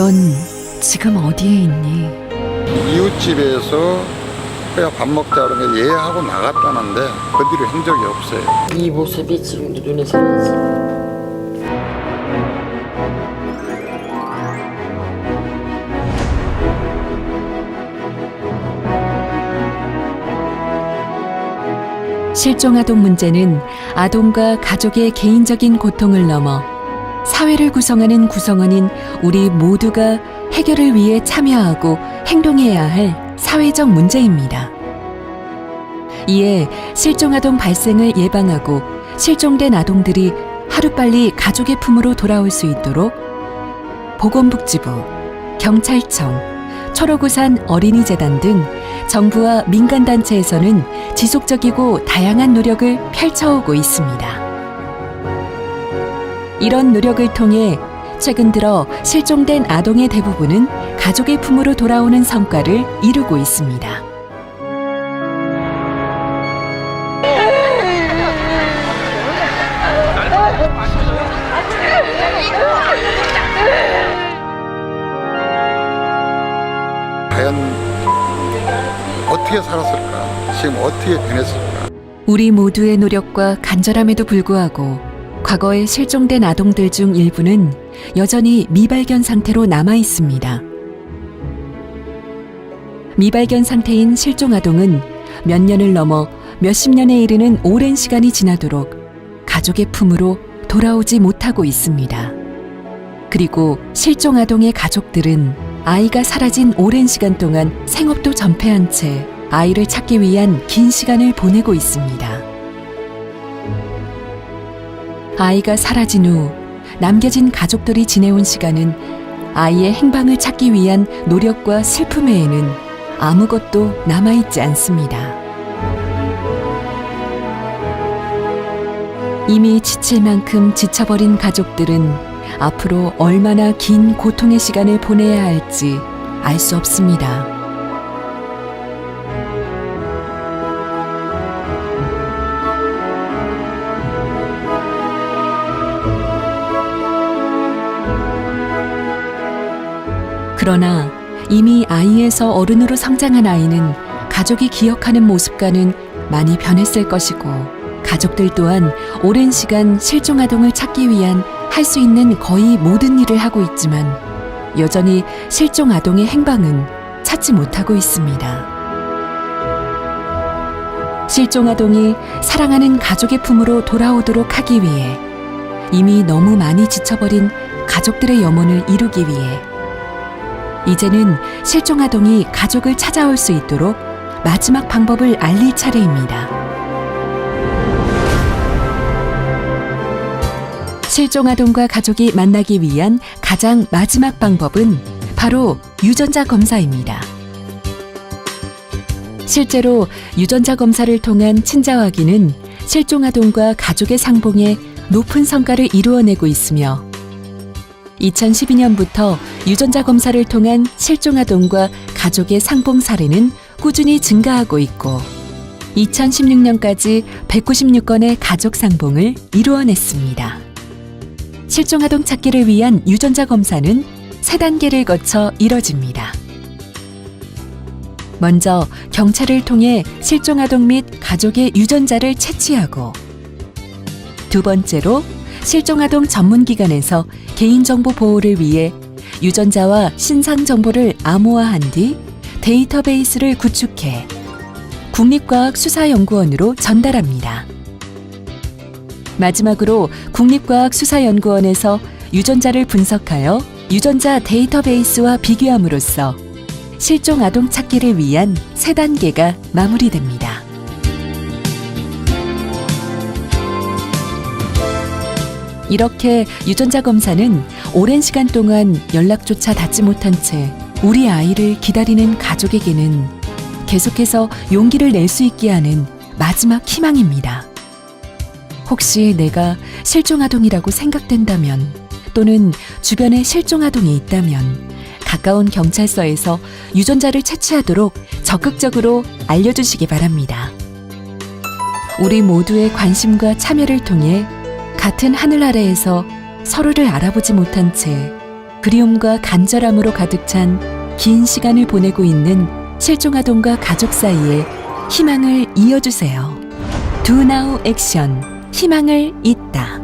넌 지금 어디에 있니? 이웃집에서 그냥 밥 먹자 그러면 얘하고 나갔다는데 그 뒤로 한 적이 없어요. 이 모습이 지금도 눈에 선하지. 실종 아동 문제는 아동과 가족의 개인적인 고통을 넘어 사회를 구성하는 구성원인 우리 모두가 해결을 위해 참여하고 행동해야 할 사회적 문제입니다. 이에 실종 아동 발생을 예방하고 실종된 아동들이 하루빨리 가족의 품으로 돌아올 수 있도록 보건복지부, 경찰청, 철호구산 어린이재단 등 정부와 민간단체에서는 지속적이고 다양한 노력을 펼쳐오고 있습니다. 이런 노력을 통해 최근 들어 실종된 아동의 대부분은 가족의 품으로 돌아오는 성과를 이루고 있습니다. 과연 어떻게 살았을까? 지금 어떻게 변했을까? 우리 모두의 노력과 간절함에도 불구하고 과거에 실종된 아동들 중 일부는 여전히 미발견 상태로 남아 있습니다. 미발견 상태인 실종 아동은 몇 년을 넘어 몇십 년에 이르는 오랜 시간이 지나도록 가족의 품으로 돌아오지 못하고 있습니다. 그리고 실종 아동의 가족들은 아이가 사라진 오랜 시간 동안 생업도 전폐한 채 아이를 찾기 위한 긴 시간을 보내고 있습니다. 아이가 사라진 후 남겨진 가족들이 지내온 시간은 아이의 행방을 찾기 위한 노력과 슬픔 외에는 아무것도 남아있지 않습니다. 이미 지칠 만큼 지쳐버린 가족들은 앞으로 얼마나 긴 고통의 시간을 보내야 할지 알 수 없습니다. 그러나 이미 아이에서 어른으로 성장한 아이는 가족이 기억하는 모습과는 많이 변했을 것이고 가족들 또한 오랜 시간 실종 아동을 찾기 위한 할 수 있는 거의 모든 일을 하고 있지만 여전히 실종 아동의 행방은 찾지 못하고 있습니다. 실종 아동이 사랑하는 가족의 품으로 돌아오도록 하기 위해 이미 너무 많이 지쳐버린 가족들의 염원을 이루기 위해 이제는 실종 아동이 가족을 찾아올 수 있도록 마지막 방법을 알릴 차례입니다. 실종 아동과 가족이 만나기 위한 가장 마지막 방법은 바로 유전자 검사입니다. 실제로 유전자 검사를 통한 친자 확인은 실종 아동과 가족의 상봉에 높은 성과를 이루어내고 있으며 2012년부터 유전자 검사를 통한 실종 아동과 가족의 상봉 사례는 꾸준히 증가하고 있고 2016년까지 196건의 가족 상봉을 이루어냈습니다. 실종 아동 찾기를 위한 유전자 검사는 세 단계를 거쳐 이뤄집니다. 먼저 경찰을 통해 실종 아동 및 가족의 유전자를 채취하고 두 번째로 실종 아동 전문 기관에서 개인정보 보호를 위해 유전자와 신상 정보를 암호화한 뒤 데이터베이스를 구축해 국립과학수사연구원으로 전달합니다. 마지막으로 국립과학수사연구원에서 유전자를 분석하여 유전자 데이터베이스와 비교함으로써 실종 아동 찾기를 위한 세 단계가 마무리됩니다. 이렇게 유전자 검사는 오랜 시간 동안 연락조차 닿지 못한 채 우리 아이를 기다리는 가족에게는 계속해서 용기를 낼 수 있게 하는 마지막 희망입니다. 혹시 내가 실종아동이라고 생각된다면 또는 주변에 실종아동이 있다면 가까운 경찰서에서 유전자를 채취하도록 적극적으로 알려주시기 바랍니다. 우리 모두의 관심과 참여를 통해 같은 하늘 아래에서 서로를 알아보지 못한 채 그리움과 간절함으로 가득 찬 긴 시간을 보내고 있는 실종아동과 가족 사이에 희망을 이어주세요. 두나우 액션 희망을 잇다.